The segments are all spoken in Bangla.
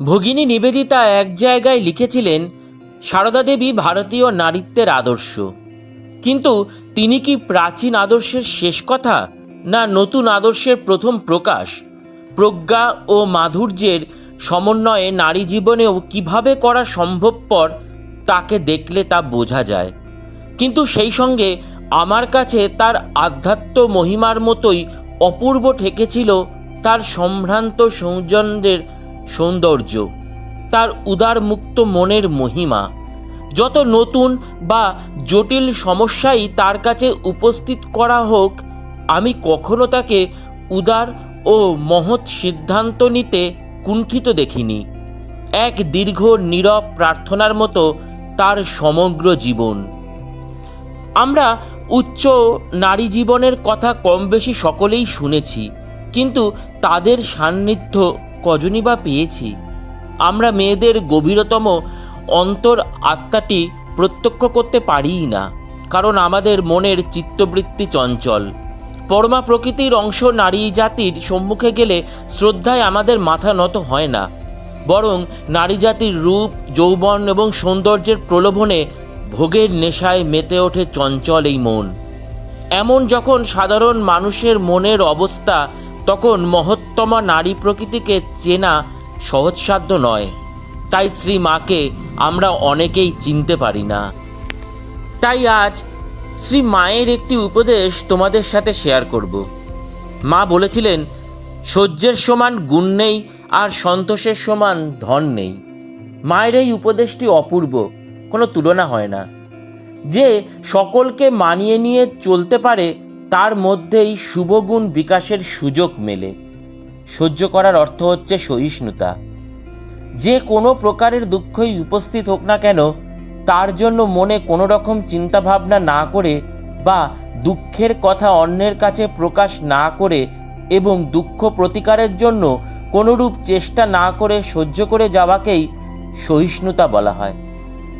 ভগিনী নিবেদিতা এক জায়গায় লিখেছিলেন, সারদা দেবী ভারতীয় নারীত্বের আদর্শ। কিন্তু তিনি কি প্রাচীন আদর্শের শেষ কথা না নতুন আদর্শের প্রথম প্রকাশ? প্রজ্ঞা ও মাধুর্যের সমন্বয়ে নারী জীবনেও কীভাবে করা সম্ভবপর তাকে দেখলে তা বোঝা যায়। কিন্তু সেই সঙ্গে আমার কাছে তার আধ্যাত্ম মহিমার মতোই অপূর্ব ঠেকেছিল তার সম্ভ্রান্ত সৌজন্যের সৌন্দর্য, তার উদারমুক্ত মনের মহিমা, যত নতুন বা জটিল সমস্যাই তার কাছে উপস্থিত করা হোক, আমি কখনো তাকে উদার ও মহৎ সিদ্ধান্ত নিতে কুণ্ঠিত দেখিনি। এক দীর্ঘ নীরব প্রার্থনার মতো তার সমগ্র জীবন। আমরা উচ্চ নারী জীবনের কথা কম বেশি সকলেই শুনেছি, কিন্তু তাদের সান্নিধ্য কজনই বা পেয়েছি। আমরা মেয়েদের গভীরতম অন্তর আত্মাটি প্রত্যক্ষ করতে পারিই না, কারণ আমাদের মনের চিত্তবৃত্তি চঞ্চল। পরমা প্রকৃতির অংশ নারী জাতির সম্মুখে গেলে শ্রদ্ধায় আমাদের মাথা নত হয় না, বরং নারী জাতির রূপ, যৌবন এবং সৌন্দর্যের প্রলোভনে ভোগের নেশায় মেতে ওঠে চঞ্চল এই মন। এমন যখন সাধারণ মানুষের মনের অবস্থা তখন মহত্তমা নারী প্রকৃতিকে চেনা সহজসাধ্য নয়। তাই শ্রী মাকে আমরা অনেকেই চিনতে পারি না। তাই আজ শ্রী মায়ের একটি উপদেশ তোমাদের সাথে শেয়ার করব। মা বলেছিলেন, সহ্যের সমান গুণ নেই আর সন্তোষের সমান ধন নেই। মায়ের এই উপদেশটি অপূর্ব, কোনো তুলনা হয় না। যে সকলকে মানিয়ে নিয়ে চলতে পারে তার মধ্যেই শুভগুণ বিকাশের সুযোগ মেলে। সহ্য করার অর্থ হচ্ছে সহিষ্ণুতা। যে কোনো প্রকারের দুঃখই উপস্থিত হোক না কেন, তার জন্য মনে কোনো রকম চিন্তাভাবনা না করে বা দুঃখের কথা অন্যের কাছে প্রকাশ না করে এবং দুঃখ প্রতিকারের জন্য কোনোরূপ চেষ্টা না করে সহ্য করে যাওয়াকেই সহিষ্ণুতা বলা হয়।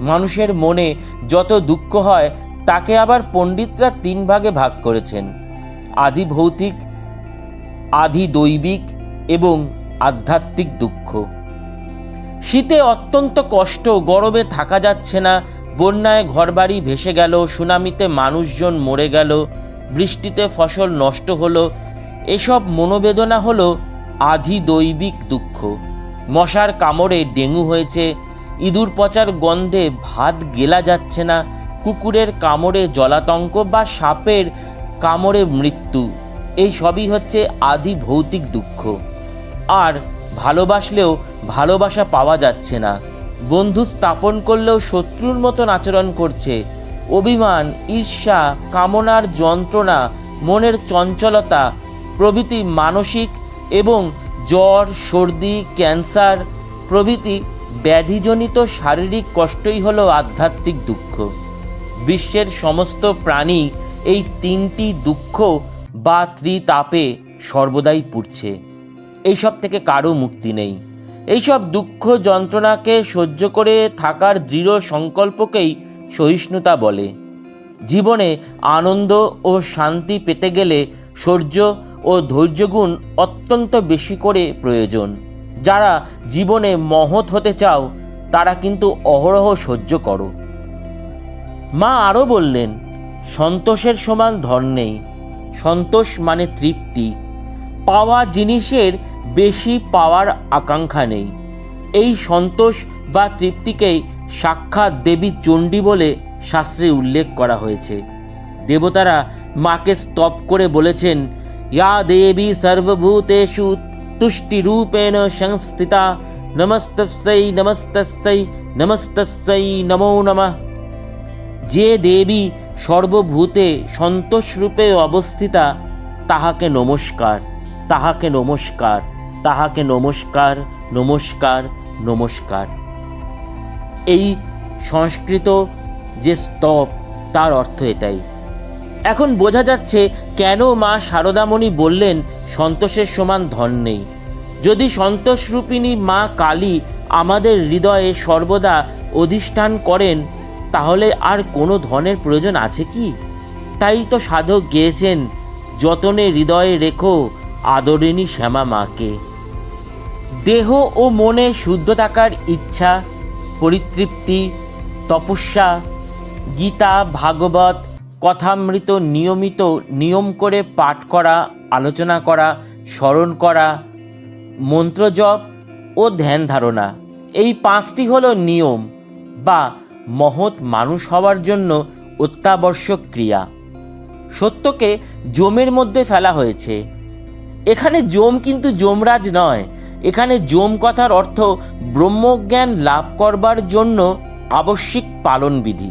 মানুষের মনে যত দুঃখ হয় তাকে আবার পণ্ডিতরা তিন ভাগে ভাগ করেছেন। আদি ভৌতিক, আদি দৈবিক এবং আধ্যাত্মিক দুঃখ। শীতে অত্যন্ত কষ্ট, গরমে থাকা যাচ্ছে না, বন্যায় ঘরবাড়ি ভেসে গেল, সুনামিতে মানুষজন মরে গেল, বৃষ্টিতে ফসল নষ্ট হলো, এসব মনোবেদনা হলো আধি দৈবিক দুঃখ। মশার কামড়ে ডেঙ্গু হয়েছে, ইঁদুর পচার গন্ধে ভাত গেলা যাচ্ছে না কুকুরের কামড়ে জলাতঙ্ক বা সাপের কামড়ে মৃত্যু। এই সবই হচ্ছে আদি ভৌতিক দুঃখ। আর ভালোবাসলেও ভালোবাসা পাওয়া যাচ্ছে না। বন্ধু স্থাপন করলেও শত্রুর মতন আচরণ করছে। অভিমান, ঈর্ষা, কামনার যন্ত্রণা, মনের চঞ্চলতা, প্রভৃতি মানসিক এবং জ্বর, সর্দি, ক্যান্সার প্রভৃতি ব্যাধিজনিত শারীরিক কষ্টই হলো আধ্যাত্মিক দুঃখ। বিশ্বের সমস্ত প্রাণী এই তিনটি দুঃখ বা ত্রিতাপে সর্বদাই পুড়ছে। এইসব থেকে কারও মুক্তি নেই। এইসব দুঃখ যন্ত্রণাকে সহ্য করে থাকার দৃঢ় সংকল্পকেই সহিষ্ণুতা বলে। জীবনে আনন্দ ও শান্তি পেতে গেলে শৌর্য ও ধৈর্যগুণ অত্যন্ত বেশি করে প্রয়োজন। যারা জীবনে মহৎ হতে চাও, তারা কিন্তু অহরহ সহ্য করো। মা আরও বললেন, সন্তোষের সমান ধন নেই, সন্তোষ মানে তৃপ্তি। পাওয়া জিনিসের বেশি পাওয়ার আকাঙ্ক্ষা নেই। এই সন্তোষ বা তৃপ্তিকেই সাক্ষাৎ দেবী চণ্ডী বলে শাস্ত্রে উল্লেখ করা হয়েছে। দেবতারা মাকে স্তব করে বলেছেন, ইয়া দেবী সর্বভূতেষু তুষ্টিরূপেণ সংস্থিতা, নমস্তস্যৈ নমস্তস্যৈ নমস্তস্যৈ, নমো নমঃ। যে দেবী সর্বভূতে সন্তোষরূপে অবস্থিতা, তাহাকে নমস্কার তাহাকে নমস্কার তাহাকে নমস্কার নমস্কার নমস্কার। এই সংস্কৃত যে স্তব, তার অর্থ এটাই। এখন বোঝা যাচ্ছে কেন মা শারদামণি বললেন সন্তোষের সমান ধন নেই। যদি সন্তোষরূপিণী মা কালী আমাদের হৃদয়ে সর্বদা অধিষ্ঠান করেন তাহলে আর কোনো ধনের প্রয়োজন আছে কি? তাই তো সাধক গেয়েছেন, যতনে হৃদয়ে রেখো আদরিণী শ্যামা মাকে। দেহ ও মনে শুদ্ধ থাকার ইচ্ছা, পরিতৃপ্তি, তপস্যা, গীতা, ভাগবত, কথামৃত নিয়মিত নিয়ম করে পাঠ করা, আলোচনা করা, স্মরণ করা, মন্ত্রজপ ও ধ্যান ধারণা। এই পাঁচটি হলো নিয়ম বা মহৎ মানুষ হওয়ার জন্য অত্যাবশ্যক ক্রিয়া। সত্যকে জমের মধ্যে ফেলা হয়েছে। এখানে জম কিন্তু যমরাজ নয়। এখানে জম কথার অর্থ ব্রহ্মজ্ঞান লাভ করবার জন্য আবশ্যিক পালনবিধি।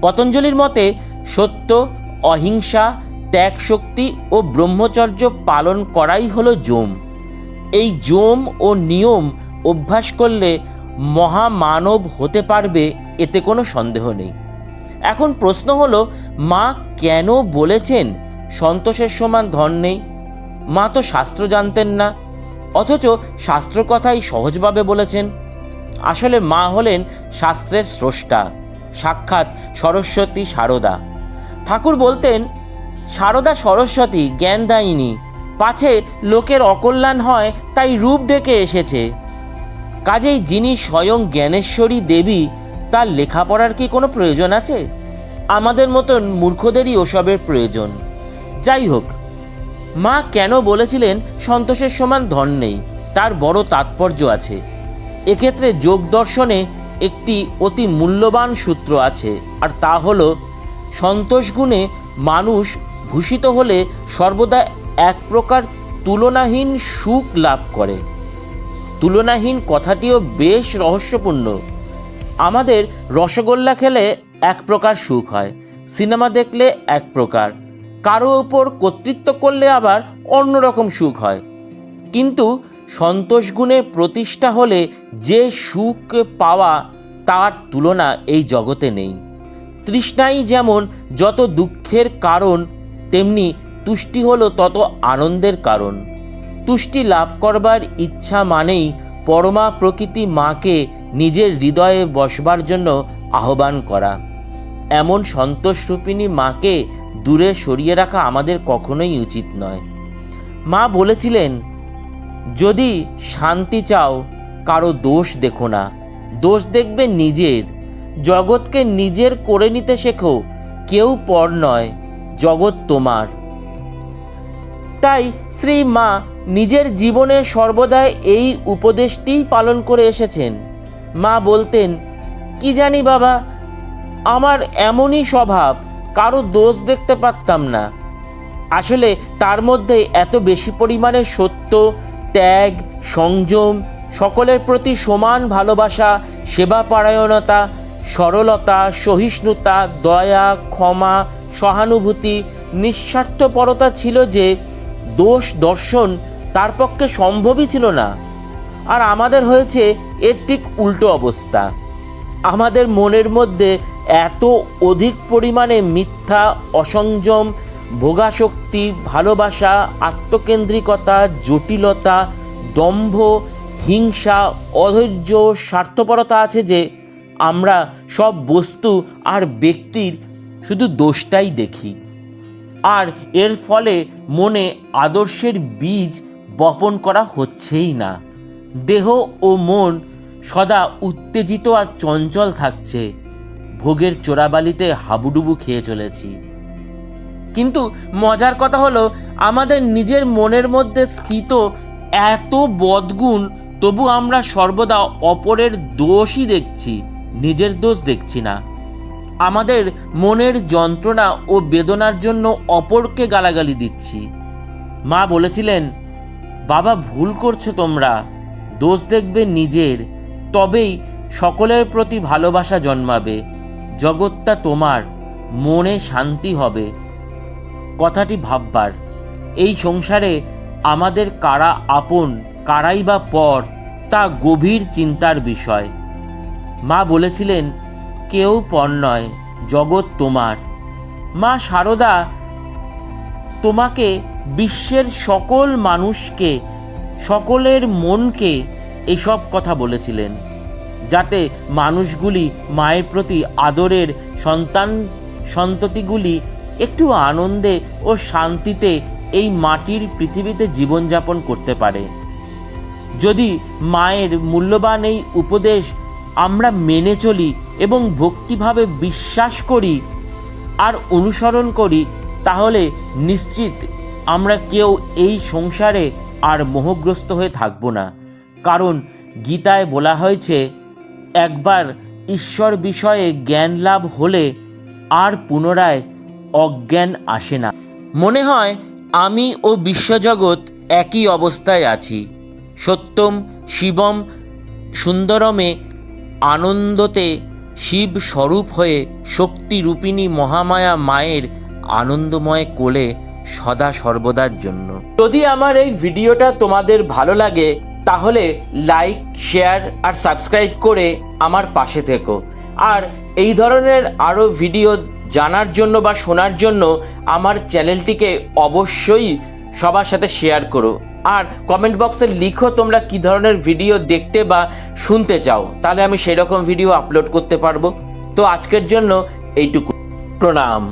পতঞ্জলির মতে, সত্য, অহিংসা, ত্যাগ শক্তি ও ব্রহ্মচর্য পালন করাই হলো জম। এই জম ও নিয়ম অভ্যাস করলে মহামানব হতে পারবে এতে কোনো সন্দেহ নেই। এখন প্রশ্ন হলো, মা কেন বলেছেন সন্তোষের সমান ধন নেই? মা তো শাস্ত্র জানতেন না, অথচ শাস্ত্র কথাই সহজভাবে বলেছেন। আসলে মা হলেন শাস্ত্রের স্রষ্টা, সাক্ষাৎ সরস্বতী সারদা। ঠাকুর বলতেন, সারদা সরস্বতী জ্ঞানদায়িনী পাছে লোকের অকল্যাণ হয় তাই রূপ ডেকে এসেছে। কাজেই যিনি স্বয়ং জ্ঞানেশ্বরী দেবী তার লেখাপড়ার কি কোনো প্রয়োজন আছে? আমাদের মতন মূর্খদেরই ওসবের প্রয়োজন। যাই হোক, মা কেন বলেছিলেন সন্তোষের সমান ধন নেই? তার বড় তাৎপর্য আছে। এক্ষেত্রে যোগ দর্শনে একটি অতি মূল্যবান সূত্র আছে, আর তা হলো, সন্তোষ গুণে মানুষ ভূষিত হলে সর্বদা এক প্রকার তুলনাহীন সুখ লাভ করে। তুলনাহীন কথাটিও বেশ রহস্যপূর্ণ। আমাদের রসগোল্লা খেলে এক প্রকার সুখ হয়, সিনেমা দেখলে এক প্রকার। কারও ওপর কর্তৃত্ব করলে আবার অন্যরকম সুখ হয়। কিন্তু সন্তোষ গুণে প্রতিষ্ঠা হলে যে সুখ পাওয়া তার তুলনা এই জগতে নেই। তৃষ্ণাই যেমন যত দুঃখের কারণ, তেমনি তুষ্টি হলো তত আনন্দের কারণ। তুষ্টি লাভ করবার ইচ্ছা মানেই পরমা প্রকৃতি মাকে নিজের হৃদয়ে বসবার জন্য আহ্বান করা। এমন সন্তোষরূপিণী মাকে দূরে সরিয়ে রাখা আমাদের কখনোই উচিত নয়। মা বলেছিলেন, যদি শান্তি চাও, কারও দোষ দেখো না। দোষ দেখবে নিজের। জগৎকে নিজের করে নিতে শেখো। কেউ পর নয়, জগৎ তোমার। তাই শ্রী মা নিজের জীবনে সর্বদাই এই উপদেশটিই পালন করে এসেছেন। মা বলতেন, কি জানি বাবা, আমার এমনই স্বভাব, কারও দোষ দেখতে পারতাম না। আসলে তার মধ্যে এত বেশি পরিমাণে সত্য, ত্যাগ, সংযম, সকলের প্রতি সমান ভালোবাসা, সেবাপরায়ণতা, সরলতা, সহিষ্ণুতা, দয়া, ক্ষমা, সহানুভূতি, নিঃস্বার্থপরতা ছিল যে দোষ দর্শন তার পক্ষে সম্ভবই ছিল না। আর আমাদের হয়েছে এর ঠিক উল্টো অবস্থা। আমাদের মনের মধ্যে এত অধিক পরিমাণে মিথ্যা, অসংযম, ভোগাশক্তি, ভালোবাসা, আত্মকেন্দ্রিকতা, জটিলতা, দম্ভ, হিংসা, অধৈর্য, স্বার্থপরতা আছে যে আমরা সব বস্তু আর ব্যক্তির শুধু দোষটাই দেখি। আর এর ফলে মনে আদর্শের বীজ বপন করা হচ্ছেই না। দেহ ও মন সদা উত্তেজিত আর চঞ্চল থাকছে। ভোগের চোরাবালিতে হাবুডুবু খেয়ে চলেছি। কিন্তু মজার কথা হলো, আমাদের নিজের মনের মধ্যে স্থিত এত বদগুণ, তবু আমরা সর্বদা অপরের দোষই দেখছি, নিজের দোষ দেখছি না। আমাদের মনের যন্ত্রণা ও বেদনার জন্য অপরকে গালাগালি দিচ্ছি। মা বলেছিলেন, বাবা, ভুল করছ তোমরা। দোষ দেখবে নিজের, তবেই সকলের প্রতি ভালোবাসা জন্মাবে। জগৎটা তোমার, মনে শান্তি হবে। কথাটি ভাববার, এই সংসারে আমাদের কারা আপন, কারাই বা পর, তা গভীর চিন্তার বিষয়। মা বলেছিলেন, কেউ পর নয়, জগৎ তোমার। মা সারদা তোমাকে বিশ্বের সকল মানুষকে সকলের মনকে এসব কথা বলেছিলেন, যাতে মানুষগুলি মায়ের প্রতি আদরের সন্তান, সন্ততিগুলি একটু আনন্দে ও শান্তিতে এই মাটির পৃথিবীতে জীবনযাপন করতে পারে। যদি মায়ের মূল্যবান এই উপদেশ আমরা মেনে চলি এবং ভক্তিভাবে বিশ্বাস করি আর অনুসরণ করি, তাহলে নিশ্চিত আমরা কেউ এই সংসারে আর মোহগ্রস্ত হয়ে থাকব না। কারণ গীতায় বলা হয়েছে, একবার ঈশ্বর বিষয়ে জ্ঞান লাভ হলে আর পুনরায় অজ্ঞান আসে না। মনে হয় আমি ও বিশ্বজগৎ একই অবস্থায় আছি। সত্যম শিবম সুন্দরমে আনন্দতে শিব স্বরূপ হয়ে শক্তিরূপিণী মহামায়া মায়ের আনন্দময় কোলে সদা সর্বদার জন্য। যদি আমার এই ভিডিওটা তোমাদের ভালো লাগে, তাহলে লাইক, শেয়ার আর সাবস্ক্রাইব করে আমার পাশে থেকো। আর এই ধরনের আরও ভিডিও জানার জন্য বা শোনার জন্য আমার চ্যানেলটিকে অবশ্যই সবার সাথে শেয়ার করো। আর কমেন্ট বক্সে লিখো তোমরা কি ধরনের ভিডিও দেখতে বা শুনতে চাও। তাহলে আমি সেরকম ভিডিও আপলোড করতে পারব। তো আজকের জন্য এইটুকু। প্রণাম।